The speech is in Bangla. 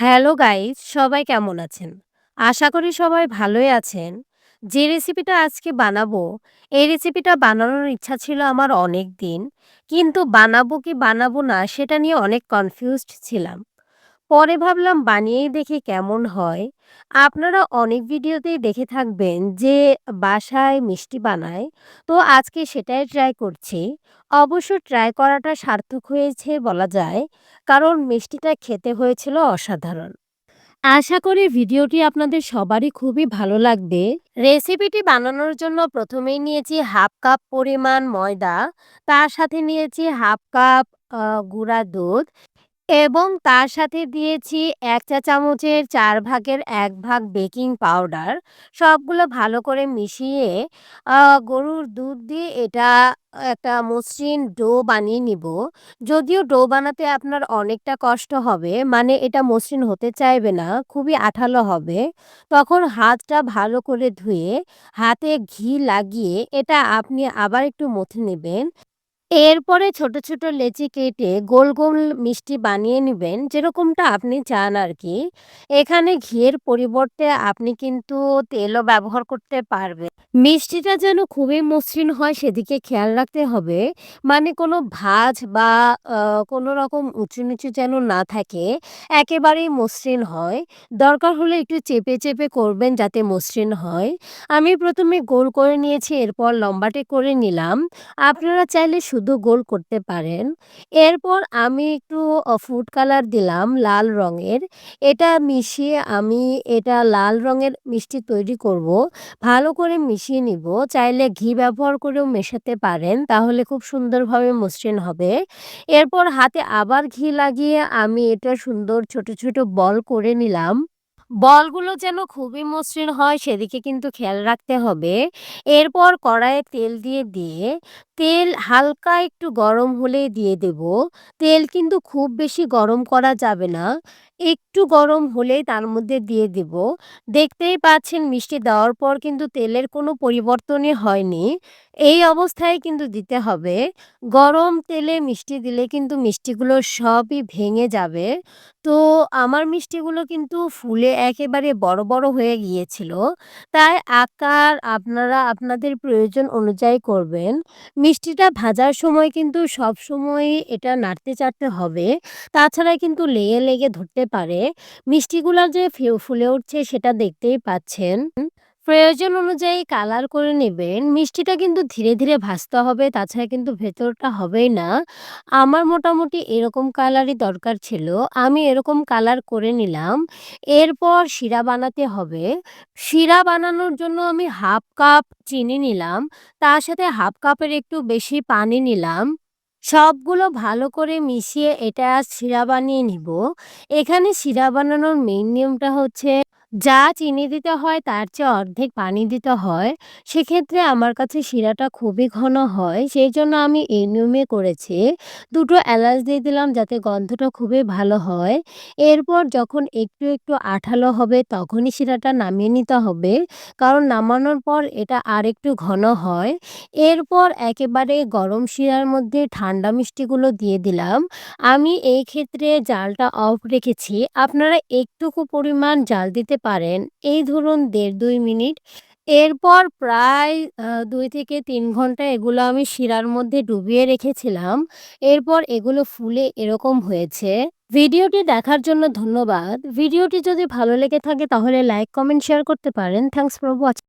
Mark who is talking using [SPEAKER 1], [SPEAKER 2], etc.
[SPEAKER 1] হ্যালো গাইজ সবাই কেমন আছেন? আশা করি সবাই ভালোই আছেন। যে রেসিপিটা আজকে বানাবো, এই রেসিপিটা বানানোর ইচ্ছা ছিল আমার অনেক দিন। কিন্তু বানাবো কি বানাবো না সেটা নিয়ে অনেক কনফিউজড ছিলাম। পরে ভাবলাম বানিয়েই দেখি কেমন হয়। আপনারা অনেক ভিডিওতেই দেখে থাকবেন যে বাসায় মিষ্টি বানায়। তো আজকে সেটাই ট্রাই করছি। অবশ্য ট্রাই করাটা সার্থক হয়েছে বলা যায়। কারণ মিষ্টিটা খেতে হয়েছিল অসাধারণ। আশা করি ভিডিওটি আপনাদের সবারই খুবই ভালো লাগবে। রেসিপিটি বানানোর জন্য প্রথমেই নিয়েছি হাফ কাপ পরিমাণ ময়দা, তার সাথে নিয়েছি হাফ কাপ গুঁড়া দুধ এবং তার সাথে দিয়েছি ১ চা চামচের ৪ ভাগের ১ ভাগ বেকিং পাউডার। সবগুলো ভালো করে মিশিয়ে গরুর দুধ দিয়ে এটা একটা মসৃণ ডো বানিয়ে নিব। যদিও ডো বানাতে আপনার অনেকটা কষ্ট হবে, মানে এটা মসৃণ হতে চাইবে না, খুবই আঠালো হবে। তখন হাতটা ভালো করে ধুয়ে হাতে ঘি লাগিয়ে এটা আপনি আবার একটু মথে নেবেন। এরপরে ছোট, ছোট লেচি কেটে গোল, গোল মিষ্টি বানিয়ে নিবেন যেরকমটা আপনি চান আরকি। এখানে ঘিয়ের পরিবর্তে আপনি কিন্তু তেলও ব্যবহার করতে পারবেন। মিষ্টিটা যেন খুবই মসৃণ হয় সেদিকে খেয়াল রাখতে হবে। মানে কোনো ভাঁজ বা কোনো রকম উঁচু-নিচু যেন না থাকে, একেবারেই মসৃণ হয়। দরকার হলে একটু চেপে, চেপে করবেন যাতে মসৃণ হয়। আমি প্রথমে গোল করে নিয়েছি এরপর লম্বাটে করে নিলাম। আপনারা চাইলে শুধু গোল করতে পারেন। এরপর আমি একটু ফুড কালার দিলাম লাল রঙের। এটা মিশিয়ে আমি এটা লাল রঙের মিষ্টি তৈরি করব। ভালো করে মিশিয়ে নিব। চাইলে ঘি ব্যবহার করেও মেশাতে পারেন। তাহলে খুব সুন্দরভাবে মসৃণ হবে। এরপর হাতে আবার ঘি লাগিয়ে আমি এটা সুন্দর ছোট, ছোট বল করে নিলাম। বলগুলো যেন খুবই মসৃণ হয় সেদিকে কিন্তু খেয়াল রাখতে হবে। এরপর কড়াইয়ে তেল দিয়ে, দিয়ে তেল হালকা একটু গরম হলেই দিয়ে দেব। তেল কিন্তু খুব বেশি গরম করা যাবে না। একটু গরম হলেই তার মধ্যে দিয়ে দিব। দেখতেই পাচ্ছেন মিষ্টি দেওয়ার পর কিন্তু তেলের কোনো পরিবর্তনই হয়নি। এই অবস্থায় কিন্তু দিতে হবে। গরম তেলে মিষ্টি দিলে কিন্তু মিষ্টিগুলো সবই ভেঙে যাবে। তো আমার মিষ্টিগুলো কিন্তু ফুলে একেবারে বড়, বড় হয়ে গিয়েছিল। তাই আকার আপনারা আপনাদের প্রয়োজন অনুযায়ী করবেন। মিষ্টিটা ভাজার সময় কিন্তু সবসময়ই এটা নাড়তে-চাড়তে হবে। তাছাড়া কিন্তু লেগে, লেগে ধরতে পারে। মিষ্টিগুলো যে ফুলে উঠছে সেটা দেখতেই পাচ্ছেন। প্রয়োজন অনুযায়ী কালার করে নেবেন। মিষ্টিটা কিন্তু ধীরে, ধীরে ভাজতে হবে তাছাড়া কিন্তু ভেতরটা হবেই না। আমার মোটামুটি এরকম কালারই দরকার ছিল। আমি এরকম কালার করে নিলাম। এরপর শিরা বানাতে হবে। শিরা বানানোর জন্য আমি হাফ কাপ চিনি নিলাম। তার সাথে হাফ কাপের একটু বেশি পানি নিলাম। সবগুলো ভালো করে মিশিয়ে এটা শিরা বানিয়ে নিব। এখানে শিরা বানানোর মেইন নিয়মটা হচ্ছে যা চিনি দিতে হয় তার চেয়ে অর্ধেক পানি দিতে হয়। সেক্ষেত্রে আমার কাছে শিরাটা খুবই ঘন হয়। সেই জন্য আমি এই নিয়মে করেছি। ২ টো এলাচ দিয়ে দিলাম যাতে গন্ধটা খুবই ভালো হয়। এরপর যখন একটু, একটু আঠালো হবে তখনই শিরাটা নামিয়ে নিতে হবে। কারণ নামানোর পর এটা আরেকটু ঘন হয়। এরপর একেবারে গরম শিরার মধ্যে ঠান্ডা মিষ্টিগুলো দিয়ে দিলাম। আমি এই ক্ষেত্রে জালটা অফ রেখেছি। আপনারা একটুকু পরিমাণ জাল দিতে পারেন। এই ধরুন ১.৫-২ মিনিট। এরপর প্রায় দুই থেকে তিন ঘণ্টা এগুলো আমি শিরার মধ্যে ডুবিয়ে রেখেছিলাম। এরপর এগুলো ফুলে এরকম হয়েছে। ভিডিওটি দেখার জন্য ধন্যবাদ। ভিডিওটি যদি ভালো লেগে থাকে তাহলে লাইক, কমেন্ট, শেয়ার করতে পারেন। Thanks for watch